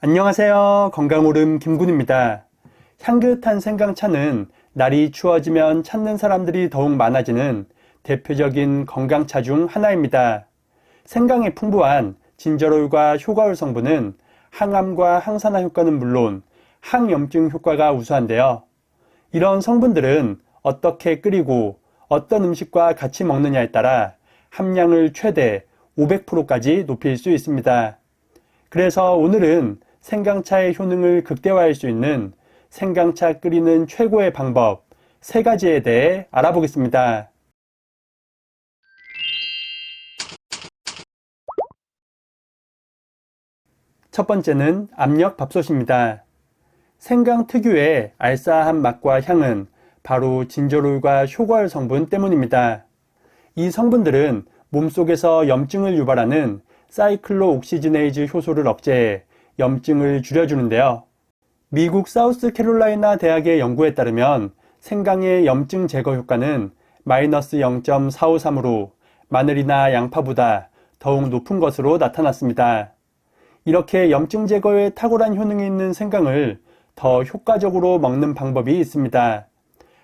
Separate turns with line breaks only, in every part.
안녕하세요. 건강오름 김군입니다. 향긋한 생강차는 날이 추워지면 찾는 사람들이 더욱 많아지는 대표적인 건강차 중 하나입니다. 생강의 풍부한 진저롤과 효과올 성분은 항암과 항산화 효과는 물론 항염증 효과가 우수한데요. 이런 성분들은 어떻게 끓이고 어떤 음식과 같이 먹느냐에 따라 함량을 최대 500%까지 높일 수 있습니다. 그래서 오늘은 생강차의 효능을 극대화할 수 있는 생강차 끓이는 최고의 방법 세 가지에 대해 알아보겠습니다. 첫 번째는 압력 밥솥입니다. 생강 특유의 알싸한 맛과 향은 바로 진저롤과 효과열 성분 때문입니다. 이 성분들은 몸속에서 염증을 유발하는 사이클로 옥시지네이즈 효소를 억제해 염증을 줄여주는데요. 미국 사우스캐롤라이나 대학의 연구에 따르면 생강의 염증 제거 효과는 마이너스 0.453으로 마늘이나 양파보다 더욱 높은 것으로 나타났습니다. 이렇게 염증 제거에 탁월한 효능이 있는 생강을 더 효과적으로 먹는 방법이 있습니다.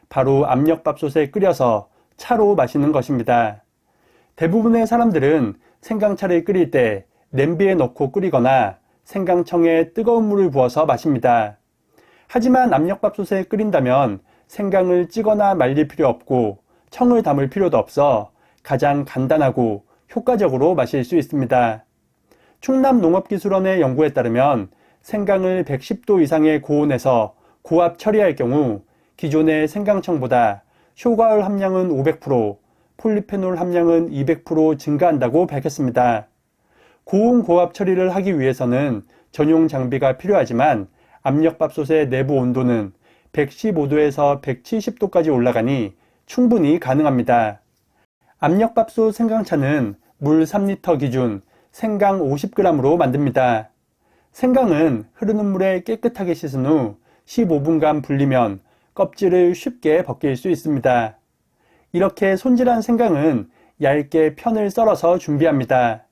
바로 압력밥솥에 끓여서 차로 마시는 것입니다. 대부분의 사람들은 생강차를 끓일 때 냄비에 넣고 끓이거나 생강청에 뜨거운 물을 부어서 마십니다. 하지만 압력밥솥에 끓인다면 생강을 찌거나 말릴 필요 없고 청을 담을 필요도 없어 가장 간단하고 효과적으로 마실 수 있습니다. 충남 농업기술원의 연구에 따르면 생강을 110도 이상의 고온에서 고압 처리할 경우 기존의 생강청보다 효과열 함량은 500%, 폴리페놀 함량은 200% 증가한다고 밝혔습니다. 고온 고압 처리를 하기 위해서는 전용 장비가 필요하지만 압력밥솥의 내부 온도는 115도에서 170도까지 올라가니 충분히 가능합니다. 압력밥솥 생강차는 물 3리터 기준 생강 50g으로 만듭니다. 생강은 흐르는 물에 깨끗하게 씻은 후 15분간 불리면 껍질을 쉽게 벗길 수 있습니다. 이렇게 손질한 생강은 얇게 편을 썰어서 준비합니다.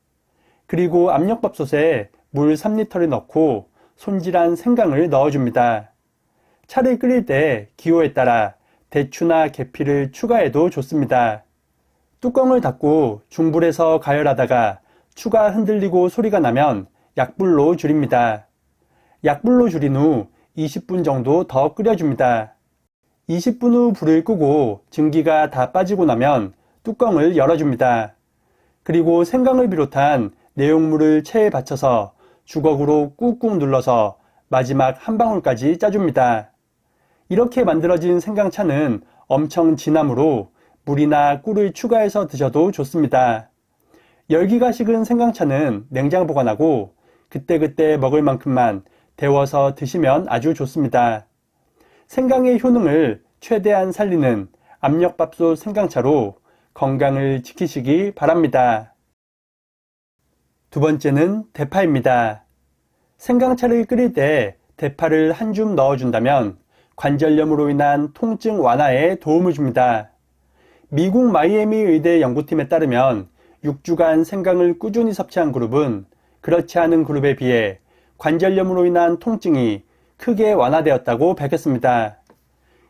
그리고 압력밥솥에 물 3리터를 넣고 손질한 생강을 넣어줍니다. 차를 끓일 때 기호에 따라 대추나 계피를 추가해도 좋습니다. 뚜껑을 닫고 중불에서 가열하다가 추가 흔들리고 소리가 나면 약불로 줄입니다. 약불로 줄인 후 20분 정도 더 끓여줍니다. 20분 후 불을 끄고 증기가 다 빠지고 나면 뚜껑을 열어줍니다. 그리고 생강을 비롯한 내용물을 체에 받쳐서 주걱으로 꾹꾹 눌러서 마지막 한 방울까지 짜줍니다. 이렇게 만들어진 생강차는 엄청 진하므로 물이나 꿀을 추가해서 드셔도 좋습니다. 열기가 식은 생강차는 냉장 보관하고 그때그때 먹을 만큼만 데워서 드시면 아주 좋습니다. 생강의 효능을 최대한 살리는 압력밥솥 생강차로 건강을 지키시기 바랍니다. 두 번째는 대파입니다. 생강차를 끓일 때 대파를 한 줌 넣어준다면 관절염으로 인한 통증 완화에 도움을 줍니다. 미국 마이애미 의대 연구팀에 따르면 6주간 생강을 꾸준히 섭취한 그룹은 그렇지 않은 그룹에 비해 관절염으로 인한 통증이 크게 완화되었다고 밝혔습니다.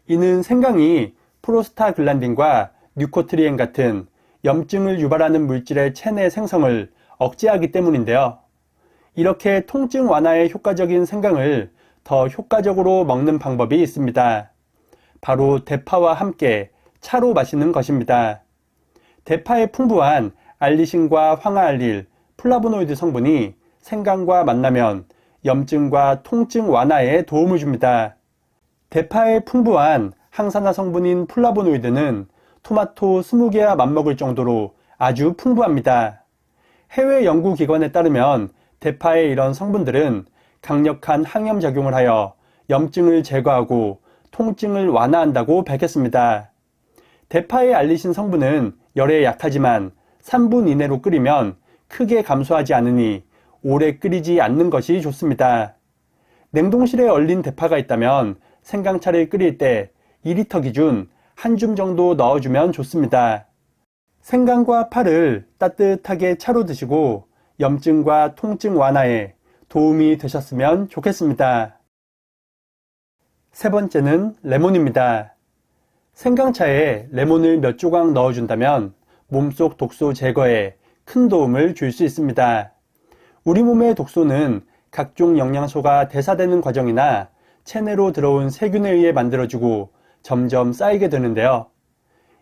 이는 생강이 프로스타글란딘과 뉴코트리엔 같은 염증을 유발하는 물질의 체내 생성을 억제하기 때문인데요. 이렇게 통증 완화에 효과적인 생강을 더 효과적으로 먹는 방법이 있습니다. 바로 대파와 함께 차로 마시는 것입니다. 대파의 풍부한 알리신과 황화알릴, 플라보노이드 성분이 생강과 만나면 염증과 통증 완화에 도움을 줍니다. 대파의 풍부한 항산화 성분인 플라보노이드는 토마토 20개와 맞먹을 정도로 아주 풍부합니다. 해외 연구기관에 따르면 대파의 이런 성분들은 강력한 항염 작용을 하여 염증을 제거하고 통증을 완화한다고 밝혔습니다. 대파의 알리신 성분은 열에 약하지만 3분 이내로 끓이면 크게 감소하지 않으니 오래 끓이지 않는 것이 좋습니다. 냉동실에 얼린 대파가 있다면 생강차를 끓일 때 2리터 기준 한 줌 정도 넣어주면 좋습니다. 생강과 파를 따뜻하게 차로 드시고 염증과 통증 완화에 도움이 되셨으면 좋겠습니다. 세 번째는 레몬입니다. 생강차에 레몬을 몇 조각 넣어준다면 몸속 독소 제거에 큰 도움을 줄 수 있습니다. 우리 몸의 독소는 각종 영양소가 대사되는 과정이나 체내로 들어온 세균에 의해 만들어지고 점점 쌓이게 되는데요.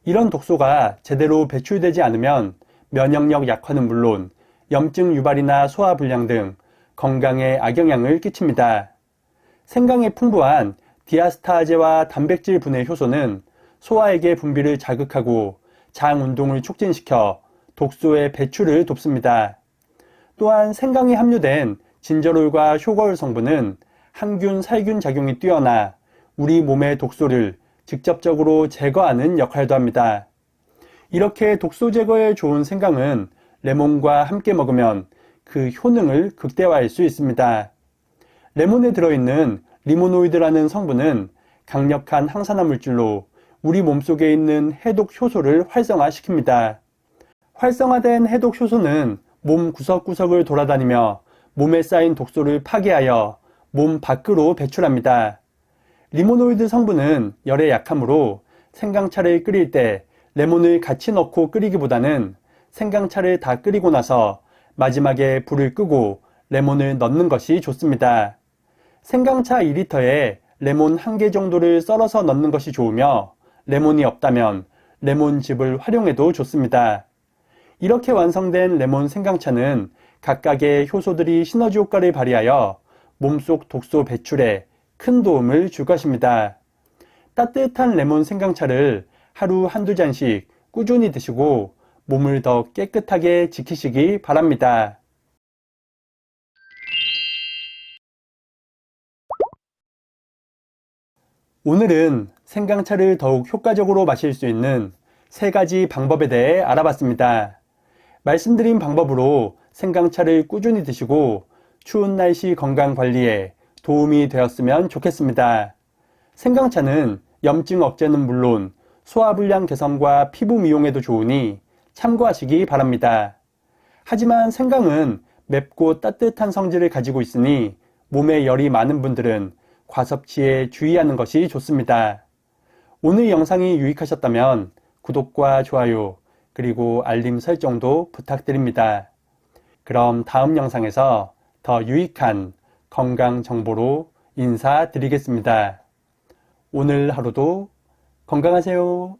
이런 독소가 제대로 배출되지 않으면 면역력 약화는 물론 염증 유발이나 소화 불량 등 건강에 악영향을 끼칩니다. 생강에 풍부한 디아스타제와 단백질 분해 효소는 소화액의 분비를 자극하고 장 운동을 촉진시켜 독소의 배출을 돕습니다. 또한 생강에 함유된 진저롤과 효거울 성분은 항균, 살균 작용이 뛰어나 우리 몸의 독소를 직접적으로 제거하는 역할도 합니다. 이렇게 독소 제거에 좋은 생강은 레몬과 함께 먹으면 그 효능을 극대화할 수 있습니다. 레몬에 들어있는 리모노이드라는 성분은 강력한 항산화 물질로 우리 몸속에 있는 해독 효소를 활성화시킵니다. 활성화된 해독 효소는 몸 구석구석을 돌아다니며 몸에 쌓인 독소를 파괴하여 몸 밖으로 배출합니다. 리모노이드 성분은 열에 약하므로 생강차를 끓일 때 레몬을 같이 넣고 끓이기보다는 생강차를 다 끓이고 나서 마지막에 불을 끄고 레몬을 넣는 것이 좋습니다. 생강차 2리터에 레몬 1개 정도를 썰어서 넣는 것이 좋으며 레몬이 없다면 레몬즙을 활용해도 좋습니다. 이렇게 완성된 레몬 생강차는 각각의 효소들이 시너지 효과를 발휘하여 몸속 독소 배출에 큰 도움을 줄 것입니다. 따뜻한 레몬 생강차를 하루 한두 잔씩 꾸준히 드시고 몸을 더 깨끗하게 지키시기 바랍니다. 오늘은 생강차를 더욱 효과적으로 마실 수 있는 세 가지 방법에 대해 알아봤습니다. 말씀드린 방법으로 생강차를 꾸준히 드시고 추운 날씨 건강 관리에 도움이 되었으면 좋겠습니다. 생강차는 염증 억제는 물론 소화불량 개선과 피부 미용에도 좋으니 참고하시기 바랍니다. 하지만 생강은 맵고 따뜻한 성질을 가지고 있으니 몸에 열이 많은 분들은 과섭취에 주의하는 것이 좋습니다. 오늘 영상이 유익하셨다면 구독과 좋아요 그리고 알림 설정도 부탁드립니다. 그럼 다음 영상에서 더 유익한 건강 정보로 인사드리겠습니다. 오늘 하루도 건강하세요.